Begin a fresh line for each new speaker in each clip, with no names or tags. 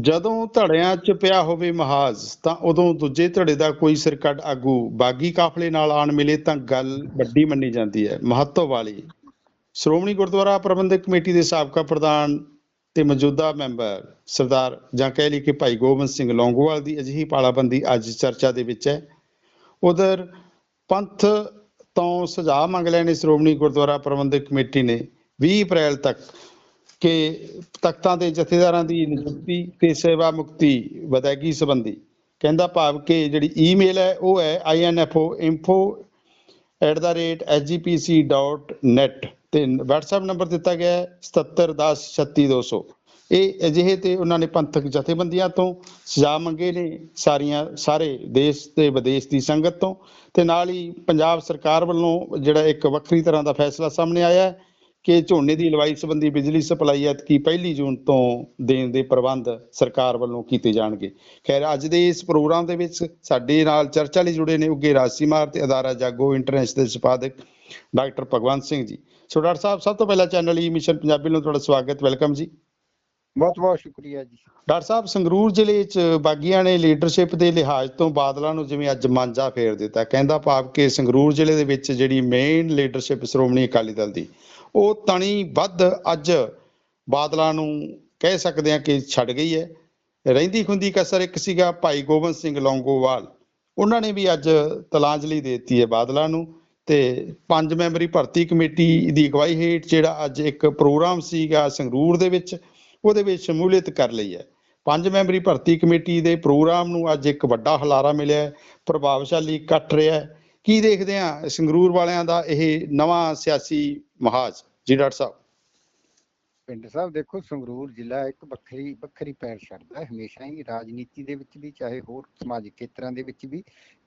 ਜਦੋਂ ਧੜਿਆਂ 'ਚ ਪਿਆ ਹੋਵੇ ਮਹਾਜ਼, ਤਾਂ ਉਦੋਂ ਦੂਜੇ ਧੜੇ ਦਾ ਕੋਈ ਸਿਰਕੱਢ ਆਗੂ ਬਾਗੀ ਕਾਫਲੇ ਨਾਲ ਆਣ ਮਿਲੇ ਤਾਂ ਗੱਲ ਵੱਡੀ ਮੰਨੀ ਜਾਂਦੀ ਹੈ। ਮਹੱਤਵ ਵਾਲੀ। ਸ਼੍ਰੋਮਣੀ ਗੁਰਦੁਆਰਾ ਪ੍ਰਬੰਧਕ ਕਮੇਟੀ ਦੇ ਸਾਬਕਾ ਪ੍ਰਧਾਨ ਤੇ ਮੌਜੂਦਾ ਮੈਂਬਰ ਸਰਦਾਰ ਜਾਂ ਕਹਿ ਲਈ ਕਿ ਭਾਈ ਗੋਬਿੰਦ ਸਿੰਘ ਲੌਂਗੋਵਾਲ ਦੀ ਅਜਿਹੀ ਪਾਲਾਬੰਦੀ ਅੱਜ ਚਰਚਾ ਦੇ ਵਿੱਚ ਹੈ। ਉਧਰ ਪੰਥ ਤੋਂ ਸੁਝਾਅ ਮੰਗ ਲੈਣੇ ਸ਼੍ਰੋਮਣੀ ਗੁਰਦੁਆਰਾ ਪ੍ਰਬੰਧਕ ਕਮੇਟੀ ਨੇ 20 ਅਪ੍ਰੈਲ ਤੱਕ ਕਿ ਤਖਤਾਂ ਦੇ ਜਥੇਦਾਰਾਂ ਦੀ ਨਿਯੁਕਤੀ ਤੇ ਸੇਵਾ ਮੁਕਤੀ ਵਿਦਾਇਗੀ ਸੰਬੰਧੀ। ਕਹਿੰਦਾ ਭਾਵ ਕਿ ਜਿਹੜੀ ਈਮੇਲ ਹੈ, ਉਹ ਹੈ info@sgpc.net ਤੇ WhatsApp ਨੰਬਰ ਦਿੱਤਾ ਗਿਆ ਹੈ 7710363200 ਇਹ ਅਜਿਹੇ ਤੇ ਉਹਨਾਂ ਨੇ ਪੰਥਕ ਜਥੇਬੰਦੀਆਂ ਤੋਂ ਸੁਝਾਅ ਮੰਗੇ ਨੇ ਸਾਰੀਆਂ, ਸਾਰੇ ਦੇਸ਼ ਤੇ ਵਿਦੇਸ਼ ਦੀ ਸੰਗਤ ਤੋਂ ਤੇ ਨਾਲ ਹੀ ਪੰਜਾਬ ਸਰਕਾਰ ਵੱਲੋਂ ਜਿਹੜਾ ਇੱਕ ਵੱਖਰੀ ਤਰ੍ਹਾਂ ਦਾ ਫੈਸਲਾ ਸਾਹਮਣੇ ਆਇਆ ਹੈ ਕਿ ਝੋਨੇ ਦੀ ਲਵਾਈ ਸੰਬੰਧੀ ਬਿਜਲੀ ਸਪਲਾਈ ਐਤਕੀ ਪਹਿਲੀ ਜੂਨ ਤੋਂ ਦੇਣ ਦੇ ਪ੍ਰਬੰਧ ਸਰਕਾਰ ਵੱਲੋਂ ਕੀਤੇ ਜਾਣਗੇ। ਖੈਰ, ਅੱਜ ਦੇ ਇਸ ਪ੍ਰੋਗਰਾਮ ਦੇ ਵਿੱਚ ਸਾਡੇ ਨਾਲ ਚਰਚਾ ਲਈ ਜੁੜੇ ਨੇ ਉੱਗੇ ਰਾਜਸੀਮਾਰ ਤੇ ਅਦਾਰਾ ਜਾਗੋ ਇੰਟਰਨੈਸ਼ਨਲ ਦੇ ਸੰਪਾਦਕ ਡਾਕਟਰ ਭਗਵੰਤ ਸਿੰਘ ਜੀ। ਸੋ ਡਾਕਟਰ ਸਾਹਿਬ, ਸਭ ਤੋਂ ਪਹਿਲਾਂ ਚੈਨਲ ਈ ਮਿਸ਼ਨ ਪੰਜਾਬੀ ਨੂੰ ਤੁਹਾਡਾ ਸਵਾਗਤ ਵੈਲਕਮ ਜੀ।
ਬਹੁਤ ਬਹੁਤ ਸ਼ੁਕਰੀਆ ਜੀ।
ਡਾਕਟਰ ਸਾਹਿਬ, ਸੰਗਰੂਰ ਜ਼ਿਲ੍ਹੇ 'ਚ ਬਾਗੀਆਂ ਨੇ ਲੀਡਰਸ਼ਿਪ ਦੇ ਲਿਹਾਜ਼ ਤੋਂ ਬਾਦਲਾਂ ਨੂੰ ਜਿਵੇਂ ਅੱਜ ਮਾਂਜਾ ਫੇਰ ਦਿੱਤਾ, ਕਹਿੰਦਾ ਭਾਵ ਕਿ ਸੰਗਰੂਰ ਜ਼ਿਲ੍ਹੇ ਦੇ ਵਿੱਚ ਜਿਹੜੀ ਮੇਨ ਲੀਡਰਸ਼ਿਪ ਸ਼੍ਰੋਮਣੀ ਅਕਾਲੀ ਦਲ ਦੀ, ਉਹ ਤਣੀ ਵੱਧ ਅੱਜ ਬਾਦਲਾਂ ਨੂੰ ਕਹਿ ਸਕਦੇ ਹਾਂ ਕਿ ਛੱਡ ਗਈ ਹੈ। ਰਹਿੰਦੀ ਖੁੰਦੀ ਕਸਰ ਇੱਕ ਸੀਗਾ ਭਾਈ ਗੋਬਿੰਦ ਸਿੰਘ ਲੌਂਗੋਵਾਲ, ਉਹਨਾਂ ਨੇ ਵੀ ਅੱਜ ਤਲਾਂਜਲੀ ਦੇ ਦਿੱਤੀ ਹੈ ਬਾਦਲਾਂ ਨੂੰ ਤੇ ਪੰਜ ਮੈਂਬਰੀ ਭਰਤੀ ਕਮੇਟੀ ਦੀ ਅਗਵਾਈ ਹੇਠ ਜਿਹੜਾ ਅੱਜ ਇੱਕ ਪ੍ਰੋਗਰਾਮ ਸੀਗਾ ਸੰਗਰੂਰ ਦੇ ਵਿੱਚ ਉਹਦੇ ਵਿੱਚ ਸ਼ਮੂਲੀਅਤ ਕਰ ਲਈ ਹੈ। ਪੰਜ ਮੈਂਬਰੀ ਭਰਤੀ ਕਮੇਟੀ ਦੇ ਪ੍ਰੋਗਰਾਮ ਨੂੰ ਅੱਜ ਇੱਕ ਵੱਡਾ ਹਲਾਰਾ ਮਿਲਿਆ ਪ੍ਰਭਾਵਸ਼ਾਲੀ ਇਕੱਠ ਰਿਹਾ ਕੀ ਦੇਖਦੇ ਆ ਸੰਗਰੂਰ ਵਾਲਿਆਂ ਦਾ ਇਹ ਨਵਾਂ ਸਿਆਸੀ ਮਹਾਜ? ਜੀ ਡਾਕਟਰ ਸਾਹਿਬ।
ਪਿੰਡ ਸਾਹਿਬ ਦੇਖੋ ਸੰਗਰੂਰ ਜ਼ਿਲ੍ਹਾ ਇੱਕ ਵੱਖਰੀ ਵੱਖਰੀ ਪੈਰ ਛੱਡਦਾ ਹੈ। ਹਮੇਸ਼ਾ ਹੀ ਰਾਜਨੀਤੀ ਦੇ ਵਿੱਚ ਵੀ ਚਾਹੇ ਹੋਰ ਸਮਾਜਿਕ ਖੇਤਰਾਂ ਦੇ ਵਿੱਚ ਵੀ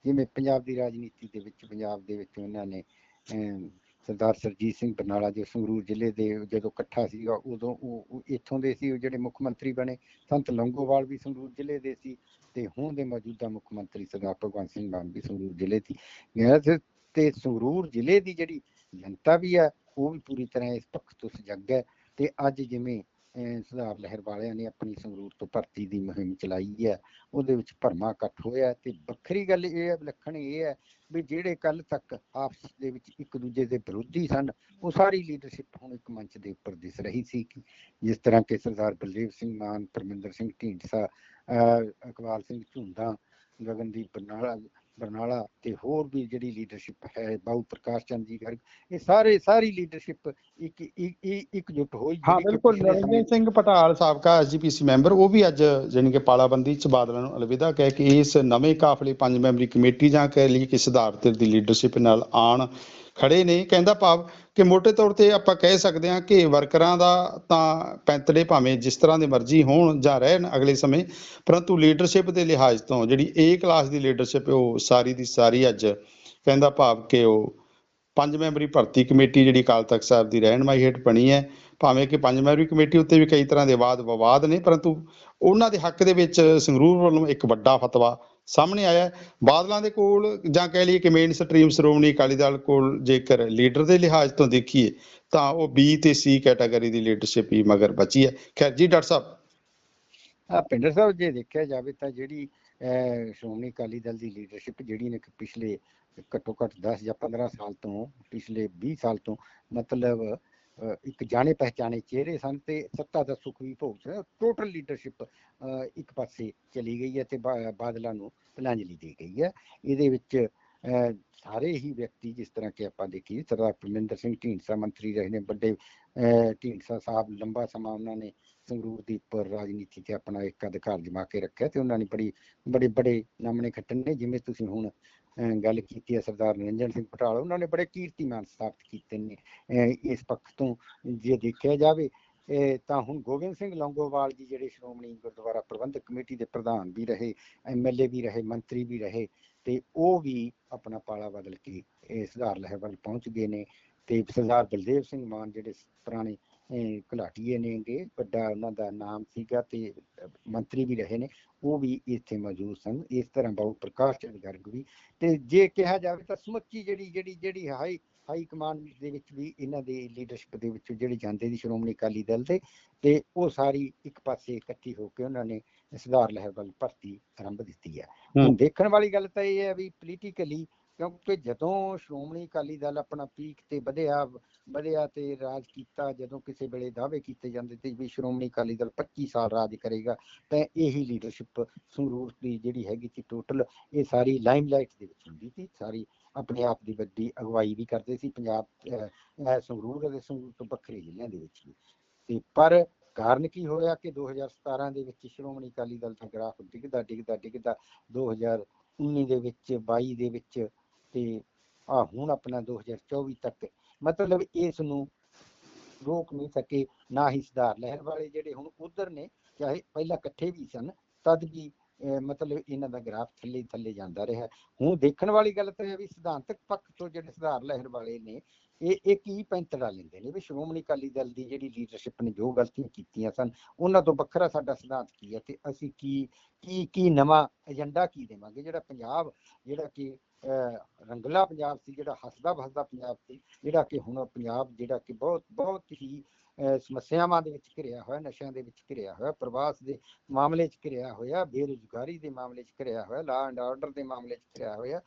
ਜਿਵੇਂ ਪੰਜਾਬ ਦੀ ਰਾਜਨੀਤੀ ਦੇ ਵਿੱਚ ਪੰਜਾਬ ਦੇ ਵਿੱਚ ਉਹਨਾਂ ਨੇ ਅਮ, ਸਰਦਾਰ ਸਰਜੀਤ ਸਿੰਘ ਬਰਨਾਲਾ ਜੋ ਸੰਗਰੂਰ ਜ਼ਿਲ੍ਹੇ ਦੇ ਜਦੋਂ ਇਕੱਠਾ ਸੀਗਾ ਉਦੋਂ ਉਹ ਇੱਥੋਂ ਦੇ ਸੀ ਜਿਹੜੇ ਮੁੱਖ ਮੰਤਰੀ ਬਣੇ ਸੰਤ ਲੰਗੋਵਾਲ ਵੀ ਸੰਗਰੂਰ ਜ਼ਿਲ੍ਹੇ ਦੇ ਸੀ ਤੇ ਹੁਣ ਦੇ ਮੌਜੂਦਾ ਮੁੱਖ ਮੰਤਰੀ ਸਰਦਾਰ ਭਗਵੰਤ ਸਿੰਘ ਮਾਨ ਵੀ ਸੰਗਰੂਰ ਜ਼ਿਲ੍ਹੇ ਦੀ। ਤੇ- ਸੰਗਰੂਰ ਜ਼ਿਲ੍ਹੇ ਦੀ ਜਿਹੜੀ ਜਨਤਾ ਵੀ ਹੈ ਉਹ ਵੀ ਪੂਰੀ ਤਰ੍ਹਾਂ ਇਸ ਪੱਖ ਤੋਂ ਸਜਗ ਹੈ ਤੇ ਅੱਜ ਜਿਵੇਂ ਅਹ, ਸੁਧਾਰ ਲਹਿਰ ਵਾਲਿਆਂ ਨੇ ਆਪਣੀ ਸੰਗਰੂਰ ਤੋਂ ਭਰਤੀ ਦੀ ਮੁਹਿੰਮ ਚਲਾਈ ਹੈ ਉਹਦੇ ਵਿੱਚ ਭਰਮਾ ਇਕੱਠ ਹੋਇਆ ਤੇ ਵੱਖਰੀ ਗੱਲ ਇਹ ਹੈ ਵਿਲੱਖਣ ਇਹ ਹੈ ਵੀ ਜਿਹੜੇ ਕੱਲ ਤੱਕ ਆਪਸ ਦੇ ਵਿੱਚ ਇੱਕ ਦੂਜੇ ਦੇ ਵਿਰੋਧੀ ਸਨ ਉਹ ਸਾਰੀ ਲੀਡਰਸ਼ਿਪ ਹੁਣ ਇੱਕ ਮੰਚ ਦੇ ਉੱਪਰ ਦਿਸ ਰਹੀ ਸੀ ਕਿ ਜਿਸ ਤਰ੍ਹਾਂ ਕਿ ਸਰਦਾਰ ਬਲਦੇਵ ਸਿੰਘ ਮਾਨ ਪਰਮਿੰਦਰ ਸਿੰਘ ਢੀਂਡਸਾ ਅਹ, ਇਕਬਾਲ ਸਿੰਘ ਝੁੰਦਾ ਗਗਨਦੀਪ ਬਰਨਾਲਾ ਬਰਨਾਲਾ ਤੇ ਹੋਰ ਵੀ ਜਿਹੜੀ ਲੀਡਰਸ਼ਿਪ ਹੈ ਬਾਉ ਪ੍ਰਕਾਸ਼ ਚੰਦ ਜੀ ਗਰਗ ਇਹ ਸਾਰੇ ਸਾਰੀ ਲੀਡਰਸ਼ਿਪ ਇੱਕ ਇੱਕ ਇਕਜੁੱਟ ਹੋਈ
ਹਾਂ ਬਿਲਕੁਲ ਨਰਿੰਦਰ ਸਿੰਘ ਪਟਾਲ ਸਾਬਕਾ ਐਸਜੀਪੀਸੀ ਮੈਂਬਰ ਉਹ ਵੀ ਅੱਜ ਜਾਣੀ ਕਿ ਪਾਲਾਬੰਦੀ ਚ ਬਾਦਲਾਂ ਨੂੰ ਅਲਵਿਦਾ ਕਹਿ ਕੇ ਇਸ ਨਵੇਂ ਕਾਫਲੇ ਪੰਜ ਮੈਂਬਰੀ ਕਮੇਟੀ ਜਾਂ ਕਹਿ ਲਈ ਕਿ ਸਿਧਾਰਥ ਦੀ ਲੀਡਰਸ਼ਿਪ ਨਾਲ ਆਣ ਖੜੇ ਨੇ, ਕਹਿੰਦਾ ਭਾਵ ਕਿ ਮੋٹے ਤੌਰ ਤੇ ਆਪਾਂ ਕਹਿ ਸਕਦੇ ਹਾਂ ਕਿ ਵਰਕਰਾਂ ਦਾ ਤਾਂ ਪੈਂਤੜੇ ਭਾਵੇਂ ਜਿਸ ਤਰ੍ਹਾਂ ਦੇ ਮਰਜ਼ੀ ਹੋਣ ਜਾਂ ਰਹਿਣ ਅਗਲੇ ਸਮੇਂ, ਪਰੰਤੂ ਲੀਡਰਸ਼ਿਪ ਦੇ ਲਿਹਾਜ਼ ਤੋਂ ਜਿਹੜੀ ਏ ਕਲਾਸ ਦੀ ਲੀਡਰਸ਼ਿਪ ਉਹ ਸਾਰੀ ਦੀ ਸਾਰੀ ਅੱਜ ਕਹਿੰਦਾ ਭਾਵ ਕਿ ਉਹ ਪੰਜ ਮੈਂਬਰੀ ਭਰਤੀ ਕਮੇਟੀ ਜਿਹੜੀ ਅਕਾਲ ਤਖਤ ਸਾਹਿਬ ਦੀ ਰਹਿਨਮਾਈ ਹੇਠ ਬਣੀ ਹੈ। ਭਾਵੇਂ ਕਿ ਪੰਜ ਮੈਂਬਰੀ ਕਮੇਟੀ ਉੱਤੇ ਵੀ ਕਈ ਤਰ੍ਹਾਂ ਦੇ ਵਾਦ ਵਿਵਾਦ ਨੇ, ਪਰੰਤੂ ਉਹਨਾਂ ਦੇ ਹੱਕ ਦੇ ਵਿੱਚ ਸੰਗਰੂਰ ਵੱਲੋਂ ਇੱਕ ਵੱਡਾ ਫਤਵਾ ਸਾਹਮਣੇ ਆਇਆ ਬਾਦਲਾਂ ਦੇ ਕੋਲ ਜਾਂ ਕਹਿ ਲਈਏ ਕਿ ਮੇਨ ਸਟਰੀਮ ਸ਼੍ਰੋਮਣੀ ਅਕਾਲੀ ਦਲ ਕੋਲ ਜੇਕਰ ਲੀਡਰ ਦੇ ਲਿਹਾਜ਼ ਤੋਂ ਦੇਖੀਏ, ਤਾਂ ਉਹ ਬੀ ਤੇ ਸੀ ਕੈਟਾਗਰੀ ਦੀ ਲੀਡਰਸ਼ਿਪ ਹੀ ਮਗਰ ਬਚੀ ਹੈ। ਖੈਰ ਜੀ, ਡਾਕਟਰ ਸਾਹਿਬ।
ਆ ਪਿੰਡਰ ਸਾਹਿਬ ਜੇ ਦੇਖਿਆ ਜਾਵੇ ਤਾਂ ਜਿਹੜੀ ਸ਼੍ਰੋਮਣੀ ਅਕਾਲੀ ਦਲ ਦੀ ਲੀਡਰਸ਼ਿਪ ਜਿਹੜੀ ਨੇ ਪਿਛਲੇ ਘੱਟੋ ਘੱਟ 10 ਜਾਂ 15 ਸਾਲ ਤੋਂ, ਪਿਛਲੇ 20 ਸਾਲ ਤੋਂ ਮਤਲਬ ਇੱਕ ਜਾਣੇ ਪਹਿਚਾਣੇ ਚਿਹਰੇ ਸਨ ਤੇ ਸੱਤਾ ਦਾ ਸੁਖ ਵੀ ਭੋਗ ਸੀ। ਟੋਟਲ ਲੀਡਰਸ਼ਿਪ ਇੱਕ ਪਾਸੇ ਚਲੀ ਗਈ ਹੈ ਤੇ ਬਾਦਲਾਂ ਨੂੰ ਤਿਲਾਂਜਲੀ ਦੇ ਗਈ ਹੈ। ਇਹਦੇ ਵਿੱਚ ਸਾਰੇ ਹੀ ਵਿਅਕਤੀ ਜਿਸ ਤਰ੍ਹਾਂ ਕਿ ਆਪਾਂ ਦੇਖੀਏ ਸਰਦਾਰ ਪਰਮਿੰਦਰ ਸਿੰਘ ਢੀਂਡਸਾ ਮੰਤਰੀ ਰਹੇ ਨੇ ਵੱਡੇ ਢੀਂਡਸਾ ਸਾਹਿਬ ਲੰਬਾ ਸਮਾਂ ਉਹਨਾਂ ਨੇ ਸੰਗਰੂਰ ਦੀ ਉੱਪਰ ਰਾਜਨੀਤੀ ਤੇ ਆਪਣਾ ਇੱਕ ਅਧਿਕਾਰ ਜਮਾ ਕੇ ਰੱਖਿਆ ਤੇ ਉਹਨਾਂ ਨੇ ਬੜੀ ਬੜੇ ਬੜੇ ਨਾਮਣੇ ਖੱਟਣ ਨੇ ਜਿਵੇਂ ਤੁਸੀਂ ਹੁਣ ਅਹ, ਗੱਲ ਕੀਤੀ ਹੈ ਸਰਦਾਰ ਨਿਰੰਜਨ ਸਿੰਘ ਪਟਾਲ ਉਹਨਾਂ ਨੇ ਬੜੇ ਕੀਰਤੀਮਾਨ ਸਥਾਪਿਤ ਕੀਤੇ ਨੇ ਅਹ, ਇਸ ਪੱਖ ਤੋਂ ਜੇ ਦੇਖਿਆ ਜਾਵੇ ਤਾਂ ਹੁਣ ਗੋਬਿੰਦ ਸਿੰਘ ਲੌਂਗੋਵਾਲ ਜੀ ਜਿਹੜੇ ਸ਼੍ਰੋਮਣੀ ਗੁਰਦੁਆਰਾ ਪ੍ਰਬੰਧਕ ਕਮੇਟੀ ਦੇ ਪ੍ਰਧਾਨ ਵੀ ਰਹੇ ਐਮਐਲਏ ਵੀ ਰਹੇ ਮੰਤਰੀ ਵੀ ਰਹੇ ਤੇ ਉਹ ਵੀ ਆਪਣਾ ਪਾਲਾ ਬਦਲ ਕੇ ਇਹ ਸੁਧਾਰ ਲਹਿਰ ਵੱਲ ਪਹੁੰਚ ਗਏ ਨੇ ਤੇ ਸਰਦਾਰ ਬਲਦੇਵ ਸਿੰਘ ਮਾਨ ਜਿਹੜੇ ਪੁਰਾਣੇ ਅਹ, ਘੁਲਾਟੀਏ ਨੇਗੇ ਵੱਡਾ ਉਹਨਾਂ ਦਾ ਨਾਮ ਸੀਗਾ ਤੇ ਮੰਤਰੀ ਵੀ ਰਹੇ ਨੇ ਉਹ ਵੀ ਇੱਥੇ ਮੌਜੂਦ ਸਨ ਇਸ ਤਰ੍ਹਾਂ ਬਾਬੂ ਪ੍ਰਕਾਸ਼ ਚੰਦ ਗਰਗ ਵੀ ਤੇ ਜੇ ਕਿਹਾ ਜਾਵੇ ਤਾਂ ਸਮੁੱਚੀ ਜਿਹੜੀ ਜਿਹੜੀ ਜਿਹੜੀ ਹਾਈ ਹਾਈ ਕਮਾਂਡ ਦੇ ਵਿੱਚ ਵੀ ਇਹਨਾਂ ਦੀ ਲੀਡਰਸ਼ਿਪ ਦੇ ਵਿੱਚ ਜਿਹੜੇ ਜਾਂਦੇ ਦੀ ਸ਼੍ਰੋਮਣੀ ਅਕਾਲੀ ਦਲ ਦੇ ਤੇ ਉਹ ਸਾਰੀ ਇੱਕ ਪਾਸੇ ਇਕੱਠੀ ਹੋ ਕੇ ਉਹਨਾਂ ਨੇ ਸੁਧਾਰ ਲਹਿਰ ਵੱਲ ਭਰਤੀ ਆਰੰਭ ਦਿੱਤੀ ਹੈ। ਹੁਣ ਦੇਖਣ ਵਾਲੀ ਗੱਲ ਤਾਂ ਇਹ ਹੈ ਵੀ ਪੋਲੀਟੀਕਲੀ ਕਿਉਂਕਿ ਜਦੋਂ ਸ਼੍ਰੋਮਣੀ ਅਕਾਲੀ ਦਲ ਆਪਣਾ ਪੀਕ ਤੇ ਵਧਿਆ ਵਧਿਆ ਤੇ ਰਾਜ ਕੀਤਾ ਜਦੋਂ ਕਿਸੇ ਵੇਲੇ ਦਾਅਵੇ ਕੀਤੇ ਜਾਂਦੇ ਤੇ ਵੀ ਸ਼੍ਰੋਮਣੀ ਅਕਾਲੀ ਦਲ 25 ਸਾਲ ਰਾਜ ਕਰੇਗਾ ਤਾਂ ਇਹੀ ਲੀਡਰਸ਼ਿਪ ਸੰਗਰੂਰ ਦੀ ਜਿਹੜੀ ਹੈਗੀ ਸੀ ਟੋਟਲ ਇਹ ਸਾਰੀ ਲਾਈਮਲਾਈਟ ਦੇ ਵਿੱਚ ਹੁੰਦੀ ਸੀ ਸਾਰੀ ਆਪਣੇ ਆਪ ਦੀ ਵੱਡੀ ਅਗਵਾਈ ਵੀ ਕਰਦੇ ਸੀ, ਪੰਜਾਬ ਸੰਗਰੂਰ ਅਤੇ ਸੰਗਰੂਰ ਤੋਂ ਵੱਖਰੇ ਜ਼ਿਲ੍ਹਿਆਂ ਦੇ ਵਿੱਚ ਤੇ ਪਰ ਕਾਰਨ ਕੀ ਹੋਇਆ ਕਿ 2017 ਦੇ ਵਿੱਚ ਸ਼੍ਰੋਮਣੀ ਅਕਾਲੀ ਦਲ ਦਾ ਗ੍ਰਾਫ ਡਿੱਗਦਾ ਡਿੱਗਦਾ ਡਿੱਗਦਾ 2019 ਦੇ ਵਿੱਚ 22 ਦੇ ਵਿੱਚ ਤੇ ਆ ਹੁਣ ਆਪਣਾ 2024 ਤੱਕ। ਮਤਲਬ ਇਸ ਨੂੰ ਰੋਕ ਨਹੀਂ ਸਕੇ, ਨਾ ਹੀ ਸੁਧਾਰ ਲਹਿਰ ਵਾਲੇ ਜਿਹੜੇ ਹੁਣ ਉਧਰ ਨੇ, ਚਾਹੇ ਪਹਿਲਾਂ ਇਕੱਠੇ ਵੀ ਸਨ, ਤਦ ਵੀ ਮਤਲਬ ਇਹਨਾਂ ਦਾ ਗ੍ਰਾਫ ਥੱਲੇ ਥੱਲੇ ਜਾਂਦਾ ਰਿਹਾ। ਹੁਣ ਦੇਖਣ ਵਾਲੀ ਗੱਲ ਤਾਂ ਹੈ ਵੀ ਸਿਧਾਂਤਕ ਪੱਖ ਤੋਂ ਜਿਹੜੇ ਸੁਧਾਰ ਲਹਿਰ ਵਾਲੇ ਨੇ ਇਹ ਇਹ ਕੀ ਪੈਂਤੜਾ ਲੈਂਦੇ ਨੇ? ਵੀ ਸ਼੍ਰੋਮਣੀ ਅਕਾਲੀ ਦਲ ਦੀ ਜਿਹੜੀ ਲੀਡਰਸ਼ਿਪ ਨੇ ਜੋ ਗਲਤੀਆਂ ਕੀਤੀਆਂ ਸਨ ਉਹਨਾਂ ਤੋਂ ਵੱਖਰਾ ਸਾਡਾ ਸਿਧਾਂਤ ਕੀ ਹੈ? ਤੇ ਅਸੀਂ ਕੀ ਕੀ ਕੀ ਨਵਾਂ ਏਜੰਡਾ ਕੀ ਦੇਵਾਂਗੇ? ਜਿਹੜਾ ਪੰਜਾਬ ਜਿਹੜਾ ਕਿ ਅਹ, ਰੰਗਲਾ ਪੰਜਾਬ ਸੀ ਜਿਹੜਾ ਹੱਸਦਾ ਵਸਦਾ ਪੰਜਾਬ ਸੀ ਜਿਹੜਾ ਕਿ ਹੁਣ ਪੰਜਾਬ ਜਿਹੜਾ ਕਿ ਬਹੁਤ ਬਹੁਤ ਹੀ ਸਮੱਸਿਆਵਾਂ ਦੇ ਵਿੱਚ ਘਿਰਿਆ ਹੋਇਆ ਨਸ਼ਿਆਂ ਦੇ ਵਿੱਚ ਘਿਰਿਆ ਹੋਇਆ ਪ੍ਰਵਾਸ ਦੇ ਮਾਮਲੇ 'ਚ ਘਿਰਿਆ ਹੋਇਆ ਬੇਰੁਜ਼ਗਾਰੀ ਦੇ ਮਾਮਲੇ 'ਚ ਘਿਰਿਆ ਹੋਇਆ ਲਾ ਐਂਡ ਆਰਡਰ ਦੇ ਮਾਮਲੇ 'ਚ ਘਿਰਿਆ ਹੋਇਆ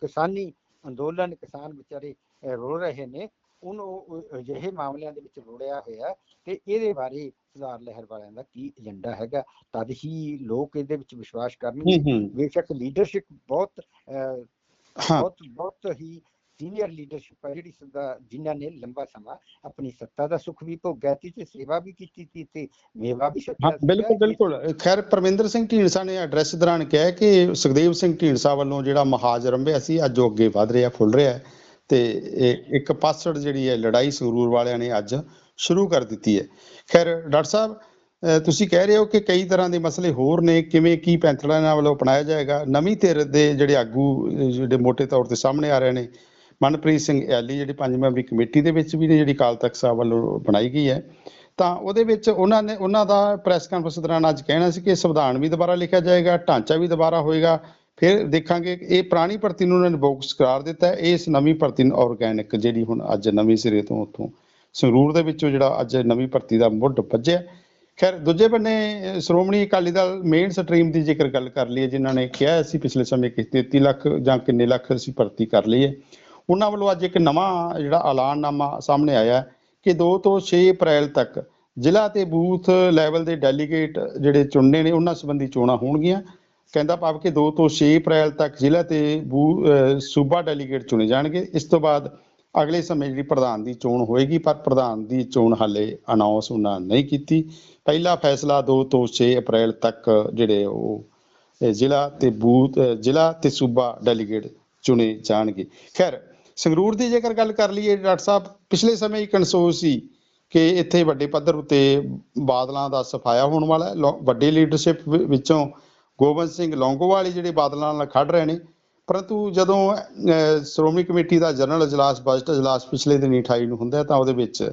ਕਿਸਾਨੀ ਅੰਦੋਲਨ ਕਿਸਾਨ ਵਿਚਾਰੇ ਰੋ ਰਹੇ ਨੇ ਉਹਨੂੰ ਉਹ ਅਜਿਹੇ ਮਾਮਲਿਆਂ ਦੇ ਵਿੱਚ ਰੋੜਿਆ ਹੋਇਆ ਤੇ ਇਹਦੇ ਬਾਰੇ ਸੁਧਾਰ ਲਹਿਰ ਵਾਲਿਆਂ ਦਾ ਕੀ ਏਜੰਡਾ ਹੈਗਾ ਤਦ ਹੀ ਲੋਕ ਇਹਦੇ ਵਿੱਚ ਵਿਸ਼ਵਾਸ ਕਰਨਗੇ। ਬੇਸ਼ੱਕ ਲੀਡਰਸ਼ਿਪ ਬਹੁਤ ਬਹੁਤ ਬਹੁਤ ਹੀ ਸੀਨੀਅਰ ਲੀਡਰਸ਼ਿਪ ਹੈ ਜਿਹੜੀ ਸਦਾ ਜਿਨ੍ਹਾਂ ਨੇ ਲੰਬਾ ਸਮਾਂ ਆਪਣੀ ਸੱਤਾ ਦਾ ਸੁਖ ਵੀ ਭੋਗਿਆ ਸੀ ਤੇ ਸੇਵਾ ਵੀ ਕੀਤੀ ਸੀ ਤੇ ਮੇਵਾ ਵੀ ਛਕਿਆ
ਬਿਲਕੁਲ ਬਿਲਕੁਲ। ਖੈਰ ਪਰਮਿੰਦਰ ਸਿੰਘ ਢੀਂਡਸਾ ਨੇ ਐਡਰੈਸ ਦੌਰਾਨ ਕਿਹਾ ਕਿ ਸੁਖਦੇਵ ਸਿੰਘ ਢੀਂਡਸਾ ਵੱਲੋਂ ਜਿਹੜਾ ਮਹਾਜ ਰੰਭਿਆ ਸੀ ਅੱਜ ਉਹ ਅੱਗੇ ਵਧ ਰਿਹਾ ਫੁੱਲ ਰਿਹਾ ਹੈ ਤੇ ਇਹ ਇੱਕ ਪਾਸੜ ਜਿਹੜੀ ਹੈ ਲੜਾਈ ਸੰਗਰੂਰ ਵਾਲਿਆਂ ਨੇ ਅੱਜ ਸ਼ੁਰੂ ਕਰ ਦਿੱਤੀ ਹੈ। ਖੈਰ ਡਾਕਟਰ ਸਾਹਿਬ ਤੁਸੀਂ ਕਹਿ ਰਹੇ ਹੋ ਕਿ ਕਈ ਤਰ੍ਹਾਂ ਦੇ ਮਸਲੇ ਹੋਰ ਨੇ ਕਿਵੇਂ ਕੀ ਪੈਂਥੜਾਂ ਨਾਲ ਵੱਲੋਂ ਅਪਣਾਇਆ ਜਾਏਗਾ? ਨਵੀਂ ਧਿਰ ਦੇ ਜਿਹੜੇ ਆਗੂ ਜਿਹੜੇ ਮੋٹے ਤੌਰ ਤੇ ਸਾਹਮਣੇ ਆ ਰਹੇ ਨੇ ਮਨਪ੍ਰੀਤ ਸਿੰਘ ਐਲੀ ਜਿਹੜੀ ਪੰਜ ਮੈਂਬਰੀ ਕਮੇਟੀ ਦੇ ਵਿੱਚ ਵੀ ਨੇ, ਜਿਹੜੀ ਅਕਾਲ ਤਖਤ ਸਾਹਿਬ ਵੱਲੋਂ ਬਣਾਈ ਗਈ ਹੈ। ਤਾਂ ਉਹਦੇ ਵਿੱਚ ਉਹਨਾਂ ਨੇ, ਉਹਨਾਂ ਦਾ ਪ੍ਰੈਸ ਕਾਨਫਰੰਸ ਦੌਰਾਨ ਅੱਜ ਕਹਿਣਾ ਸੀ ਕਿ ਸੰਵਿਧਾਨ ਵੀ ਦੁਬਾਰਾ ਲਿਖਿਆ ਜਾਏਗਾ, ਢਾਂਚਾ ਵੀ ਦੁਬਾਰਾ ਹੋਏਗਾ। ਫਿਰ ਦੇਖਾਂਗੇ ਇਹ ਪੁਰਾਣੀ ਭਰਤੀ ਨੂੰ ਉਹਨਾਂ ਨੇ ਬੋਕਸ ਕਰਾਰ ਦਿੱਤਾ ਹੈ। ਇਸ ਨਵੀਂ ਭਰਤੀ ਨੂੰ ਆਰਗੈਨਿਕ ਜਿਹੜੀ ਹੁਣ ਅੱਜ ਨਵੀਂ ਸਿਰੇ ਤੋਂ ਉੱਥੋਂ ਸੰਗਰੂਰ ਦੇ ਵਿੱਚੋਂ ਜਿਹੜਾ ਅੱਜ ਨਵੀਂ ਭਰਤੀ ਦਾ ਮੁੱਢ ਵੱਜਿਆ ਖੈਰ, ਦੂਜੇ ਬੰਨੇ ਸ਼੍ਰੋਮਣੀ ਅਕਾਲੀ ਦਲ ਮੇਨ ਸਟਰੀਮ ਦੀ ਜੇਕਰ ਗੱਲ ਕਰ ਲਈਏ, ਜਿਨ੍ਹਾਂ ਨੇ ਕਿਹਾ ਸੀ ਪਿਛਲੇ ਸਮੇਂ ਕਿ 33 ਲੱਖ ਜਾਂ ਕਿੰਨੇ ਲੱਖ ਅਸੀਂ ਭਰਤੀ ਕਰ ਲਈ ਹੈ ਉਹਨਾਂ ਵੱਲੋਂ ਅੱਜ ਇੱਕ ਨਵਾਂ ਜਿਹੜਾ ਐਲਾਨਨਾਮਾ ਸਾਹਮਣੇ ਆਇਆ ਹੈ ਕਿ 2 ਤੋਂ 6 ਅਪ੍ਰੈਲ ਤੱਕ ਜ਼ਿਲ੍ਹਾ ਤੇ ਬੂਥ ਲੈਵਲ ਦੇ ਡੈਲੀਗੇਟ ਜਿਹੜੇ ਚੁਣਨੇ ਨੇ, ਉਹਨਾਂ ਸੰਬੰਧੀ ਚੋਣਾਂ ਹੋਣਗੀਆਂ। ਕਹਿੰਦਾ ਭਾਵ ਕਿ 2 ਤੋਂ 6 ਅਪ੍ਰੈਲ ਤੱਕ ਜ਼ਿਲ੍ਹਾ ਤੇ ਬੂ ਸੂਬਾ ਡੈਲੀਗੇਟ ਚੁਣੇ ਜਾਣਗੇ। ਇਸ ਤੋਂ ਬਾਅਦ ਅਗਲੇ ਸਮੇਂ ਜਿਹੜੀ ਪ੍ਰਧਾਨ ਦੀ ਚੋਣ ਹੋਏਗੀ, ਪਰ ਪ੍ਰਧਾਨ ਦੀ ਚੋਣ ਹਾਲੇ ਅਨਾਉਂਸ ਉਹਨਾਂ ਨਹੀਂ ਕੀਤੀ। ਪਹਿਲਾ ਫੈਸਲਾ 2 ਤੋਂ 6 ਅਪ੍ਰੈਲ ਤੱਕ ਜਿਹੜੇ ਉਹ ਜ਼ਿਲ੍ਹਾ ਤੇ ਬੂਥ, ਜ਼ਿਲ੍ਹਾ ਤੇ ਸੂਬਾ ਡੈਲੀਗੇਟ ਚੁਣੇ ਜਾਣਗੇ। ਖੈਰ ਸੰਗਰੂਰ ਦੀ ਜੇਕਰ ਗੱਲ ਕਰ ਲਈਏ, ਡਾਕਟਰ ਸਾਹਿਬ, ਪਿਛਲੇ ਸਮੇਂ ਹੀ ਕਨਸੋਸ ਸੀ ਕਿ ਇੱਥੇ ਵੱਡੇ ਪੱਧਰ ਉਤੇ ਬਾਦਲਾਂ ਦਾ ਸਫਾਇਆ ਹੋਣ ਵਾਲਾ ਹੈ। ਲੋ- ਵੱਡੀ ਲੀਡਰਸ਼ਿਪ ਵਿੱਚੋਂ ਗੋਬਿੰਦ ਸਿੰਘ ਲੌਂਗੋਵਾਲ ਹੀ ਜਿਹੜੇ ਬਾਦਲਾਂ ਨਾਲ ਖੜ ਰਹੇ ਨੇ। ਪਰੰਤੂ ਜਦੋਂ ਸ਼੍ਰੋਮਣੀ ਕਮੇਟੀ ਦਾ ਜਨਰਲ ਇਜਲਾਸ ਬਜਟ ਇਜਲਾਸ ਪਿਛਲੇ ਦਿਨ 28 ਨੂੰ ਹੁੰਦਾ ਤਾਂ ਉਹਦੇ ਵਿੱਚ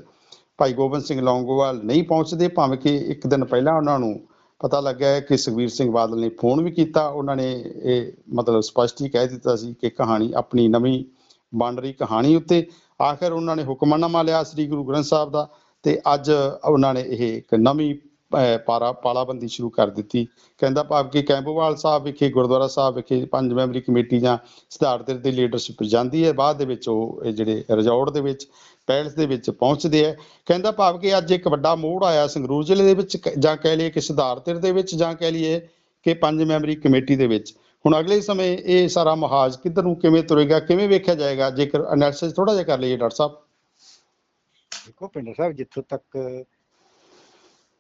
ਭਾਈ ਗੋਬਿੰਦ ਸਿੰਘ ਲੌਂਗੋਵਾਲ ਨਹੀਂ ਪਹੁੰਚਦੇ। ਭਾਵੇਂ ਕਿ ਇੱਕ ਦਿਨ ਪਹਿਲਾਂ ਉਹਨਾਂ ਨੂੰ ਪਤਾ ਲੱਗਾ ਕਿ ਸੁਖਬੀਰ ਸਿੰਘ ਬਾਦਲ ਨੇ ਫੋਨ ਵੀ ਕੀਤਾ। ਉਹਨਾਂ ਨੇ ਇਹ ਮਤਲਬ ਸਪਸ਼ਟ ਹੀ ਕਹਿ ਦਿੱਤਾ ਸੀ ਕਿ ਕਹਾਣੀ ਆਪਣੀ ਨਵੀਂ ਬਣ ਰਹੀ ਕਹਾਣੀ ਉੱਤੇ ਆਖਰ ਉਹਨਾਂ ਨੇ ਹੁਕਮਨਾਮਾ ਲਿਆ ਸ੍ਰੀ ਗੁਰੂ ਗ੍ਰੰਥ ਸਾਹਿਬ ਦਾ ਤੇ ਅੱਜ ਉਹਨਾਂ ਨੇ ਇਹ ਇੱਕ ਨਵੀਂ ਪਾਰਾ, ਪਾਲਾਬੰਦੀ ਸ਼ੁਰੂ ਕਰ ਦਿੱਤੀ। ਕਹਿੰਦਾ ਭਾਵ ਕਿ ਕੈਂਪੂਵਾਲ ਸਾਹਿਬ ਵਿਖੇ, ਗੁਰਦੁਆਰਾ ਸਾਹਿਬ ਵਿਖੇ ਪੰਜ ਮੈਂਬਰੀ ਕਮੇਟੀ ਜਾਂ ਸਿਧਾਰਥ ਧਿਰ ਦੀ ਲੀਡਰਸ਼ਿਪ ਜਾਂਦੀ ਹੈ। ਬਾਅਦ ਦੇ ਵਿੱਚ ਉਹ ਇਹ ਜਿਹੜੇ ਰਿਜ਼ੋਰਟ ਦੇ ਵਿੱਚ, ਪੈਲਸ ਦੇ ਵਿੱਚ ਪਹੁੰਚਦੇ ਆ ਕਹਿੰਦਾ ਭਾਵ ਕਿ ਅੱਜ ਇੱਕ ਵੱਡਾ ਮੋੜ ਆਇਆ ਸੰਗਰੂਰ ਜ਼ਿਲ੍ਹੇ ਦੇ ਵਿੱਚ, ਕ- ਜਾਂ ਕਹਿ ਲਈਏ ਕਿ ਸਿਧਾਰਥ ਧਿਰ ਦੇ ਵਿੱਚ, ਜਾਂ ਕਹਿ ਲਈਏ ਕਿ ਪੰਜ ਮੈਂਬਰੀ ਕਮੇਟੀ ਦੇ ਵਿੱਚ। ਹੁਣ ਅਗਲੇ ਸਮੇਂ ਇਹ ਸਾਰਾ ਮਹਾਜ ਕਿੱਧਰ ਨੂੰ ਕਿਵੇਂ ਤੁਰੇਗਾ, ਕਿਵੇਂ ਵੇਖਿਆ ਜਾਏਗਾ? ਜੇਕਰ ਐਨਾਲਿਸਿਸ ਥੋੜਾ ਜਿਹਾ ਕਰ ਲਈਏ, ਡਾਕਟਰ ਸਾਹਿਬ।
ਦੇਖੋ ਪਿੰਡਰ ਸਾਹਿਬ ਜਿੱਥੋਂ ਤੱਕ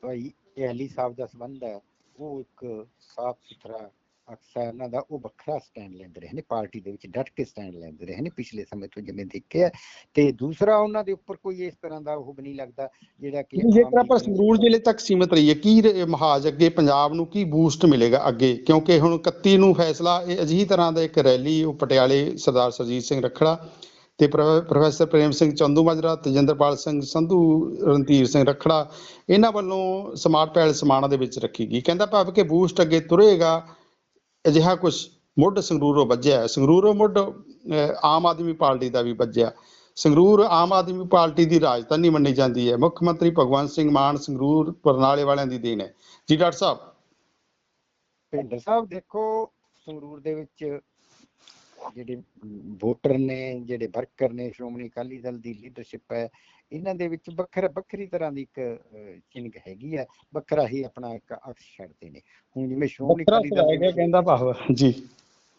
ਭਾਈ ਅਲੀ ਸਾਹਿਬ ਦਾ ਸੰਬੰਧ ਹੈ, ਉਹ ਇੱਕ ਸਾਫ਼ ਸੁਥਰਾ ਅਕਸਰ ਇਹਨਾਂ ਦਾ ਉਹ ਵੱਖਰਾ ਸਟੈਂਡ ਲੈਂਦੇ ਰਹੇ ਨੇ ਪਾਰਟੀ ਦੇ ਵਿੱਚ ਡਟ ਕੇ ਸਟੈਂਡ ਲੈਂਦੇ ਰਹੇ ਨੇ ਪਿਛਲੇ ਸਮੇਂ ਤੋਂ ਜਿਵੇਂ ਦੇਖਿਆ ਤੇ ਦੂਸਰਾ ਉਹਨਾਂ ਦੇ ਉੱਪਰ ਕੋਈ ਇਸ ਤਰ੍ਹਾਂ ਦਾ ਉਹ ਵੀ ਨਹੀਂ ਲੱਗਦਾ ਜਿਹੜਾ ਕਿ
ਜੇਕਰ ਆਪਾਂ ਸੰਗਰੂਰ ਜ਼ਿਲ੍ਹੇ ਤੱਕ ਸੀਮਿਤ ਰਹੀਏ ਕੀ ਮਹਾਜ ਅੱਗੇ ਪੰਜਾਬ ਨੂੰ ਕੀ ਬੂਸਟ ਮਿਲੇਗਾ ਅੱਗੇ? ਕਿਉਂਕਿ ਹੁਣ 31 ਨੂੰ ਫੈਸਲਾ ਇਹ ਅਜਿਹੀ ਤਰ੍ਹਾਂ ਦਾ ਇੱਕ ਰੈਲੀ ਉਹ ਪਟਿਆਲੇ ਸਰਦਾਰ ਸਰਜੀਤ ਸਿੰਘ ਰੱਖੜਾ ਤੇ ਪ੍ਰੋ- ਪ੍ਰੋਫੈਸਰ ਪ੍ਰੇਮ ਸਿੰਘ ਚੰਦੂ ਮਾਜਰਾ ਤੇਜਿੰਦਰਪਾਲ ਸਿੰਘ ਸੰਧੂ ਰਣਧੀਰ ਸਿੰਘ ਰੱਖੜਾ ਇਹਨਾਂ ਵੱਲੋਂ ਸਮਾਰਟ ਪੈਲ ਸਮਾਣਾ ਦੇ ਵਿੱਚ ਰੱਖੀ ਗਈ। ਕਹਿੰਦਾ ਭਾਵ ਕਿ ਬੂਸਟ ਅੱਗੇ ਤੁਰੇਗਾ ਅਜਿਹਾ ਕੁਝ ਮੁੱਢ ਸੰਗਰੂਰੋਂ ਵੱਜਿਆ ਸੰਗਰੂਰੋਂ ਮੁੱਢ ਆਮ ਆਦਮੀ ਪਾਰਟੀ ਦਾ ਵੀ ਵੱਜਿਆ। ਸੰਗਰੂਰ ਆਮ ਆਦਮੀ ਪਾਰਟੀ ਦੀ ਰਾਜਧਾਨੀ ਮੰਨੀ ਜਾਂਦੀ ਹੈ। ਮੁੱਖ ਮੰਤਰੀ ਭਗਵੰਤ ਸਿੰਘ ਮਾਨ ਸੰਗਰੂਰ ਬਰਨਾਲੇ ਵਾਲਿਆਂ ਦੀ ਦੇਣ ਹੈ। ਜੀ ਡਾਕਟਰ ਸਾਹਿਬ।
ਭਿੰਡਰ ਸਾਹਿਬ, ਦੇਖੋ ਸੰਗਰੂਰ ਦੇ ਵਿੱਚ ਜਿਹੜੇ ਵੋਟਰ ਨੇ ਜਿਹੜੇ ਵਰਕਰ ਨੇ ਸ਼੍ਰੋਮਣੀ ਅਕਾਲੀ ਦਲ ਦੀ ਲੀਡਰਸ਼ਿਪ ਹੈ ਇਹਨਾਂ ਦੇ ਵਿੱਚ ਵੱਖਰਾ ਵੱਖਰੀ ਤਰ੍ਹਾਂ ਦੀ ਇੱਕ ਚਿੰਨ੍ਹ ਹੈਗੀ ਹੈ ਵੱਖਰਾ ਹੀ ਆਪਣਾ ਇੱਕ ਅਕਸ ਛੱਡਦੇ ਨੇ। ਹੁਣ ਜਿਵੇਂ ਸ਼੍ਰੋਮਣੀ ਅਕਾਲੀ ਦਲ
ਕਹਿੰਦਾ ਭਾਵ ਜੀ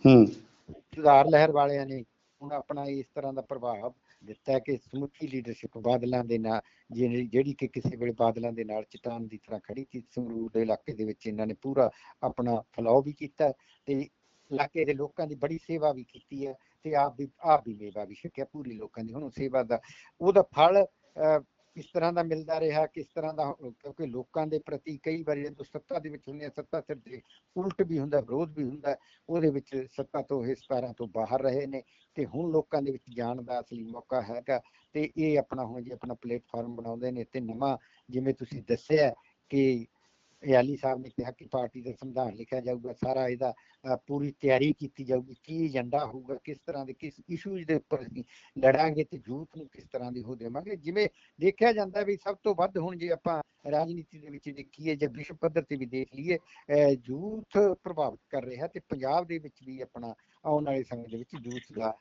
ਹੂੰ।
ਸੁਧਾਰ ਲਹਿਰ ਵਾਲਿਆਂ ਨੇ ਹੁਣ ਆਪਣਾ ਇਸ ਤਰ੍ਹਾਂ ਦਾ ਪ੍ਰਭਾਵ ਦਿੱਤਾ ਕਿ ਸਮੁੱਚੀ ਲੀਡਰਸ਼ਿਪ ਬਾਦਲਾਂ ਦੇ ਨਾਲ ਜਿਹੜੀ ਜਿਹੜੀ ਕਿ ਕਿਸੇ ਵੇਲੇ ਬਾਦਲਾਂ ਦੇ ਨਾਲ ਚਟਾਨ ਦੀ ਤਰ੍ਹਾਂ ਖੜੀ ਸੀ ਸੰਗਰੂਰ ਦੇ ਇਲਾਕੇ ਦੇ ਵਿੱਚ ਇਹਨਾਂ ਨੇ ਪੂਰਾ ਆਪਣਾ ਫੈਲਾਅ ਵੀ ਕੀਤਾ ਤੇ ਇਲਾਕੇ ਦੇ ਲੋਕਾਂ ਦੀ ਬੜੀ ਸੇਵਾ ਵੀ ਕੀਤੀ ਹੈ ਤੇ ਆਪ ਵੀ ਆਪ ਵੀ ਮੇਵਾ ਵੀ ਛਕਿਆ ਪੂਰੀ ਲੋਕਾਂ ਦੀ, ਹੁਣ ਸੇਵਾ ਦਾ, ਉਹਦਾ ਫਲ ਕਿਸ ਤਰ੍ਹਾਂ ਦਾ ਮਿਲਦਾ ਰਿਹਾ, ਕਿਸ ਤਰ੍ਹਾਂ ਦਾ, ਕਿਉਂਕਿ ਲੋਕਾਂ ਦੇ ਪ੍ਰਤੀ ਕਈ ਵਾਰੀ ਜਦੋਂ ਸੱਤਾ ਦੇ ਵਿੱਚ ਹੁੰਦੇ ਆ, ਸੱਤਾ ਸਿਰ ਦੇ ਉਲਟ ਵੀ ਹੁੰਦਾ, ਵਿਰੋਧ ਵੀ ਹੁੰਦਾ, ਉਹਦੇ ਵਿੱਚ ਸੱਤਾ ਤੋਂ ਇਸ ਤਰ੍ਹਾਂ ਤੋਂ ਬਾਹਰ ਰਹੇ ਨੇ ਤੇ ਹੁਣ ਲੋਕਾਂ ਦੇ ਵਿੱਚ ਜਾਣ ਦਾ ਅਸਲੀ ਮੌਕਾ ਹੈਗਾ ਤੇ ਇਹ ਆਪਣਾ ਹੁਣ ਜੀ ਆਪਣਾ ਪਲੇਟਫਾਰਮ ਬਣਾਉਂਦੇ ਨੇ ਤੇ ਨਵਾਂ, ਜਿਵੇਂ ਤੁਸੀਂ ਦੱਸਿਆ ਕਿ ਯਾਲੀ ਸਾਹਿਬ ਨੇ ਕਿਹਾ ਕਿ ਪਾਰਟੀ ਦਾ ਸੰਵਿਧਾਨ ਲਿਖਿਆ ਜਾਊਗਾ, ਸਾਰਾ ਇਹਦਾ ਪੂਰੀ ਤਿਆਰੀ ਕੀਤੀ ਜਾਊਗੀ, ਕੀ ਏਜੰਡਾ ਹੋਊਗਾ, ਕਿਸ ਤਰ੍ਹਾਂ ਦੇ, ਕਿਸ ਇਸ਼ੂਜ਼ ਦੇ ਉੱਪਰ ਅਸੀਂ ਲੜਾਂਗੇ ਤੇ ਯੂਥ ਨੂੰ ਕਿਸ ਤਰ੍ਹਾਂ ਦੀ ਉਹ ਦੇਵਾਂਗੇ। ਜਿਵੇਂ ਦੇਖਿਆ ਜਾਂਦਾ ਵੀ ਸਭ ਤੋਂ ਵੱਧ ਹੁਣ ਜੇ ਆਪਾਂ ਰਾਜਨੀਤੀ ਦੇ ਵਿੱਚ ਦੇਖੀਏ ਜਾਂ ਵਿਸ਼ਵ ਪੱਧਰ ਤੇ ਵੀ ਦੇਖ ਲਈਏ ਯੂਥ ਪ੍ਰਭਾਵਿਤ ਕਰ ਰਿਹਾ ਤੇ ਪੰਜਾਬ ਦੇ ਵਿੱਚ ਵੀ ਆਪਣਾ ਆਉਣ ਵਾਲੇ ਸਮੇਂ ਦੇ ਵਿੱਚ ਯੂਥ ਦਾ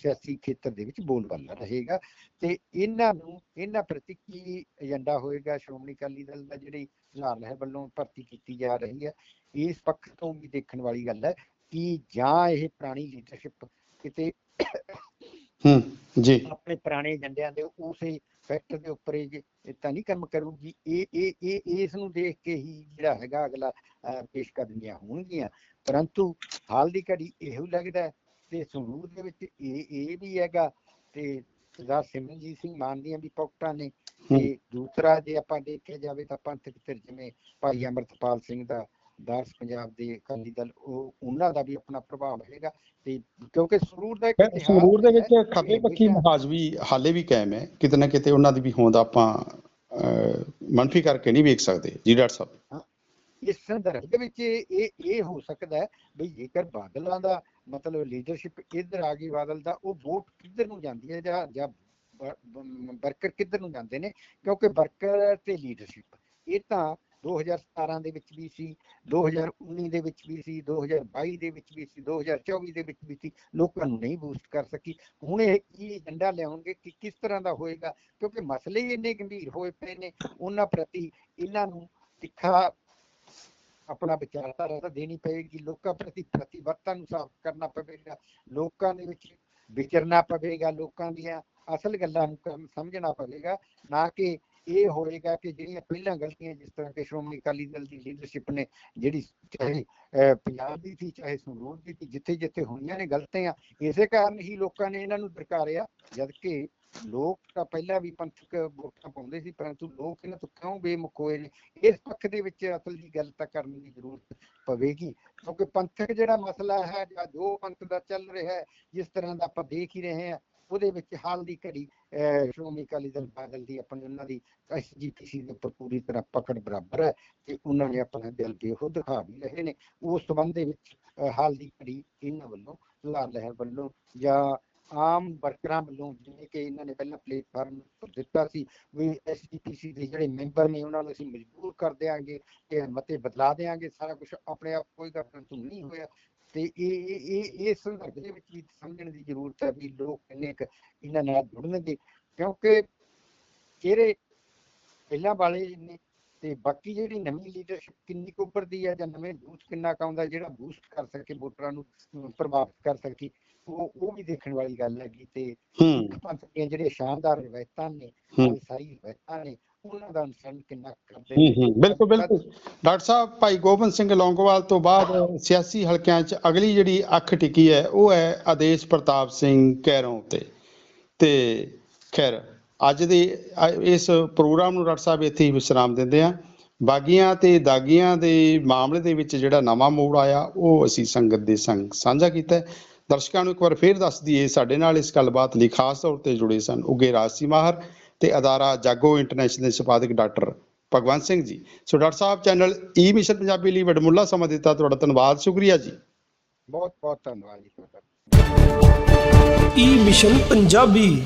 ਸਿਆਸੀ ਖੇਤਰ ਦੇ ਵਿੱਚ ਬੋਲਬਾਲਾ ਰਹੇਗਾ। ਤੇ ਇਹਨਾਂ ਨੂੰ ਇਹਨਾਂ ਪ੍ਰਤੀ ਕੀ ਏਜੰਡਾ ਹੋਏਗਾ? ਸ਼੍ਰੋਮਣੀ ਅਕਾਲੀ ਦਲ ਦਾ ਜਿਹੜੀ ਸੁਧਾਰ ਲਹਿਰ ਵੱਲੋਂ ਭਰਤੀ ਕੀਤੀ ਜਾ ਰਹੀ ਹੈ ਇਸ ਪੱਖ ਤੋਂ ਵੀ ਦੇਖਣ ਵਾਲੀ ਗੱਲ ਹੈ ਕਿ ਜਾਂ ਇਹ ਪੁਰਾਣੀ ਲੀਡਰਸ਼ਿਪ ਕਿਤੇ
ਹੂੰ ਜੀ।
ਆਪਣੇ ਪੁਰਾਣੇ ਏਜੰਡਿਆਂ ਦੇ ਉਸੇ ਫੈਕਟਰ ਦੇ ਉੱਪਰ ਇਹ ਤਾਂ ਨਹੀਂ ਕੰਮ ਕਰੂਗੀ ਇਹ ਇਹ ਇਹ ਇਸ ਨੂੰ ਦੇਖ ਕੇ ਹੀ ਜਿਹੜਾ ਹੈਗਾ ਅਗਲਾ ਅਹ, ਪੇਸ਼ਕਦਮੀਆਂ ਹੋਣਗੀਆਂ। ਪਰੰਤੂ ਹਾਲ ਦੀ ਘੜੀ ਇਹੋ ਲੱਗਦਾ ਹੈ ਤੇ ਸੰਗਰੂਰ ਦੇ ਵਿੱਚ ਇਹ ਇਹ ਵੀ ਹੈਗਾ ਤੇ ਸਰਦਾਰ ਸਿਮਰਨਜੀਤ ਸਿੰਘ ਮਾਨ ਦੀਆਂ ਵੀ ਪੌਕਟਾਂ ਨੇ। ਤੇ ਦੂਸਰਾ ਜੇ ਆਪਾਂ ਦੇਖਿਆ ਜਾਵੇ ਤਾਂ ਪੰਥਕ ਧਿਰ ਜਿਵੇਂ ਭਾਈ ਅਮਰਤਪਾਲ ਸਿੰਘ ਦਾ ਦਾਸ ਪੰਜਾਬ ਦੇ ਅਕਾਲੀ ਦਲ ਉਹ ਉਹਨਾਂ ਦਾ ਵੀ ਆਪਣਾ ਪ੍ਰਭਾਵ ਹੈਗਾ ਤੇ ਕਿਉਂਕਿ ਸੰਗਰੂਰ ਦਾ ਇੱਕ
ਸੰਗਰੂਰ ਦੇ ਵਿੱਚ ਖੱਬੇ ਪੱਖੀ
ਹਮੇਸ਼ਾ-
ਮਹਾਜ ਵੀ ਹਾਲੇ ਵੀ ਕਾਇਮ ਹੈ ਕਿਤੇ ਨਾ ਕਿਤੇ ਉਹਨਾਂ ਦੀ ਵੀ ਹੋਂਦ ਆਪਾਂ ਮੰਨਫੀ ਕਰਕੇ ਨਹੀਂ ਵੇਖ ਸਕਦੇ ਜੀ ਡਾਕਟਰ ਸਾਹਿਬ
ਇਸ ਸੰਦਰਭ ਦੇ ਵਿੱਚ ਇਹ ਇਹ ਹੋ ਸਕਦਾ ਹੈ ਵੀ ਜੇਕਰ ਬਾਦਲਾਂ ਦਾ ਮਤਲਬ ਲੀਡਰਸ਼ਿਪ ਇੱਧਰ ਆ ਗਈ ਬਾਦਲ ਦਾ, ਉਹ ਵੋਟ ਕਿੱਧਰ ਨੂੰ ਜਾਂਦੀ ਹੈ? ਜਾਂ ਜਾਂ ਵਰਕਰ ਕਿੱਧਰ ਨੂੰ ਜਾਂਦੇ ਨੇ? ਕਿਉਂਕਿ ਵਰਕਰ ਤੇ ਲੀਡਰਸ਼ਿਪ ਇਹ ਤਾਂ 2017 ਦੇ ਵਿੱਚ ਵੀ ਸੀ 2019 ਦੇ ਵਿੱਚ ਵੀ ਸੀ 2022 ਦੇ ਵਿੱਚ ਵੀ ਸੀ 2024 ਦੇ ਵਿੱਚ ਵੀ ਸੀ, ਲੋਕਾਂ ਨੂੰ ਨਹੀਂ ਬੂਸਟ ਕਰ ਸਕੀ। ਹੁਣ ਇਹ ਕੀ ਏਜੰਡਾ ਲਿਆਉਣਗੇ ਕਿ ਕਿਸ ਤਰ੍ਹਾਂ ਦਾ ਹੋਏਗਾ? ਕਿਉਂਕਿ ਮਸਲੇ ਹੀ ਇੰਨੇ ਗੰਭੀਰ ਹੋਏ ਪਏ ਨੇ, ਉਹਨਾਂ ਪ੍ਰਤੀ ਇਹਨਾਂ ਨੂੰ ਤਿੱਖਾ ਆਪਣਾ ਵਿਚਾਰਧਾਰਾ ਤਾਂ ਦੇਣੀ ਪਏਗੀ ਲੋਕਾਂ ਪ੍ਰਤੀ ਪ੍ਰਤੀਬੱਧਤਾ ਨੂੰ ਸਾਫ਼ ਕਰਨਾ ਪਵੇਗਾ ਲੋਕਾਂ ਦੇ ਵਿੱਚ ਵਿਚਰਨਾ ਪਵੇਗਾ ਲੋਕਾਂ ਦੀਆਂ ਅਸਲ ਗੱਲਾਂ ਨੂੰ ਸਮਝਣਾ ਪਵੇਗਾ ਨਾ ਕਿ ਇਹ ਹੋਏਗਾ ਕਿ ਜਿਹੜੀਆਂ ਪਹਿਲਾਂ ਗਲਤੀਆਂ ਜਿਸ ਤਰ੍ਹਾਂ ਕਿ ਸ਼੍ਰੋਮਣੀ ਅਕਾਲੀ ਦਲ ਦੀ ਲੀਡਰਸ਼ਿਪ ਨੇ ਜਿਹੜੀ ਚਾਹੇ ਅਹ, ਪੰਜਾਬ ਦੀ ਸੀ ਚਾਹੇ ਸੰਗਰੂਰ ਦੀ ਸੀ ਜਿੱਥੇ ਜਿੱਥੇ ਹੋਈਆਂ ਨੇ ਗਲਤੀਆਂ ਇਸੇ ਕਾਰਨ ਹੀ ਲੋਕਾਂ ਨੇ ਇਹਨਾਂ ਨੂੰ ਦਰਕਾਰਿਆ ਜਦਕਿ ਲੋਕ ਤਾਂ ਪਹਿਲਾਂ ਵੀ ਪੰਥਕ ਵੋਟਾਂ ਪਾਉਂਦੇ ਸੀ ਪਰੰਤੂ ਲੋਕ ਇਹਨਾਂ ਤੋਂ ਕਿਉਂ ਬੇਮੁਖ ਹੋਏ ਨੇ? ਇਸ ਪੱਖ ਦੇ ਵਿੱਚ ਅਸਲ ਦੀ ਗੱਲ ਤਾਂ ਕਰਨ ਦੀ ਜ਼ਰੂਰਤ ਪਵੇਗੀ ਕਿਉਂਕਿ ਪੰਥਕ ਜਿਹੜਾ ਮਸਲਾ ਹੈ ਜਾਂ ਜੋ ਪੰਥ ਦਾ ਚੱਲ ਰਿਹਾ ਹੈ ਜਿਸ ਤਰ੍ਹਾਂ ਦਾ ਆਪਾਂ ਦੇਖ ਹੀ ਰਹੇ ਹਾਂ ਉਹਦੇ ਵਿੱਚ ਹਾਲ ਦੀ ਘੜੀ ਅਹ, ਸ਼੍ਰੋਮਣੀ ਅਕਾਲੀ ਦਲ ਬਾਦਲ ਦੀ ਆਪਣੀ ਉਹਨਾਂ ਦੀ ਐਸਜੀਪੀਸੀ ਦੇ ਉੱਪਰ ਪੂਰੀ ਤਰ੍ਹਾਂ ਪਕੜ ਬਰਾਬਰ ਹੈ ਤੇ ਉਹਨਾਂ ਨੇ ਆਪਣਾ ਦਿਲ ਬੇਹੋ ਦਿਖਾ ਵੀ ਰਹੇ ਨੇ। ਉਸ ਸੰਬੰਧ ਦੇ ਵਿੱਚ ਹਾਲ ਦੀ ਘੜੀ ਇਹਨਾਂ ਵੱਲੋਂ ਲਾਲ ਲਹਿਰ ਵੱਲੋਂ ਜਾਂ ਆਮ ਵਰਕਰਾਂ ਵੱਲੋਂ ਜਿਵੇਂ ਕਿ ਇਹਨਾਂ ਨੇ ਪਹਿਲਾਂ ਪਲੇਟਫਾਰਮ ਦਿੱਤਾ ਸੀ ਵੀ ਐਸਜੀਪੀਸੀ ਦੇ ਜਿਹੜੇ ਮੈਂਬਰ ਨੇ ਉਹਨਾਂ ਨੂੰ ਅਸੀਂ ਮਜਬੂਰ ਕਰ ਦਿਆਂਗੇ ਤੇ ਮਤੇ ਬਦਲਾ ਦਿਆਂਗੇ, ਸਾਰਾ ਕੁਝ ਆਪਣੇ ਆਪ ਕੋਈ ਗੱਲ ਨਹੀਂ ਹੋਇਆ। ਤੇ ਇਹ ਇਹ ਇਹ ਇਸ ਸੰਦਰਭ ਦੇ ਵਿੱਚ ਸਮਝਣ ਦੀ ਜ਼ਰੂਰਤ ਹੈ ਵੀ ਲੋਕ ਕਿੰਨੇ ਕੁ ਇਹਨਾਂ ਨਾਲ ਜੁੜਨਗੇ। ਕਿਉਂਕਿ ਚਿਹਰੇ ਪਹਿਲਾਂ ਵਾਲੇ ਨੇ ਤੇ ਬਾਕੀ ਜਿਹੜੀ ਨਵੀਂ ਲੀਡਰਸ਼ਿਪ ਕਿੰਨੀ ਕੁ ਉੱਭਰਦੀ ਹੈ ਜਾਂ ਨਵੇਂ ਯੂਥ ਕਿੰਨਾ ਕੁ ਆਉਂਦਾ ਜਿਹੜਾ ਬੂਸਟ ਕਰ ਸਕੇ ਵੋਟਰਾਂ ਨੂੰ ਪ੍ਰਭਾਵਿਤ ਕਰ ਸਕੇ ਉਹ ਉਹ ਵੀ ਦੇਖਣ ਵਾਲੀ ਗੱਲ ਹੈਗੀ ਤੇ ਪੰਥ ਦੀਆਂ ਜਿਹੜੀਆਂ ਸ਼ਾਨਦਾਰ ਰਵਾਇਤਾਂ ਨੇ
ਹੂੰ।
ਖਾਲਸਾਈ ਰਵਾਇਤਾਂ ਨੇ ਉਹਨਾਂ ਦਾ ਅਨੁਸਰਨ ਕਿੰਨਾ ਕਰਦੇ
ਹੂੰ
ਨੇ।
ਬਿਲਕੁਲ ਬਿਲਕੁਲ। ਡਾਕਟਰ ਸਾਹਿਬ ਭਾਈ ਗੋਬਿੰਦ ਸਿੰਘ ਲੌਂਗੋਵਾਲ ਤੋਂ ਬਾਅਦ ਸਿਆਸੀ ਹਲਕਿਆਂ 'ਚ ਅਗਲੀ ਜਿਹੜੀ ਅੱਖ ਟਿਕੀ ਹੈ ਉਹ ਹੈ ਆਦੇਸ਼ ਪ੍ਰਤਾਪ ਸਿੰਘ ਕੈਰੋਂ ਤੇ ਤੇ ਖੈਰ। ਅੱਜ ਦੇ ਇਸ ਪ੍ਰੋਗਰਾਮ ਨੂੰ ਡਾਕਟਰ ਸਾਹਿਬ ਇੱਥੇ ਹੀ ਵਿਸਰਾਮ ਦਿੰਦੇ ਆ। ਬਾਗੀਆਂ ਤੇ ਦਾਗੀਆਂ ਦੇ ਮਾਮਲੇ ਦੇ ਵਿੱਚ ਜਿਹੜਾ ਨਵਾਂ ਮੋੜ ਆਇਆ ਉਹ ਅਸੀਂ ਸੰਗਤ ਦੇ ਸੰਗ ਸਾਂਝਾ ਕੀਤਾ। ਦਰਸ਼ਕਾਂ ਨੂੰ ਇੱਕ ਵਾਰ ਫੇਰ ਦੱਸ ਦਈਏ ਸਾਡੇ ਨਾਲ ਇਸ ਗੱਲਬਾਤ ਲਈ ਖਾਸ ਤੌਰ ਤੇ ਜੁੜੇ ਸਨ ਉਗੇ ਰਾਸੀ ਮਾਹਰ ਤੇ ਅਦਾਰਾ ਜਾਗੋ ਇੰਟਰਨੈਸ਼ਨਲ ਦੇ ਸੰਪਾਦਕ ਡਾਕਟਰ ਭਗਵੰਤ ਸਿੰਘ ਜੀ। ਸੋ doctor sahib channel E mission Punjabi ਲਈ ਵਡਮੁੱਲਾ ਸਮਾਂ ਦਿੱਤਾ ਤੁਹਾਡਾ ਧੰਨਵਾਦ ਸ਼ੁਕਰੀਆ ਜੀ।
ਬਹੁਤ ਬਹੁਤ ਧੰਨਵਾਦ ਜੀ ਤੁਹਾਡਾ।
ਈ ਮਿਸ਼ਨ ਪੰਜਾਬੀ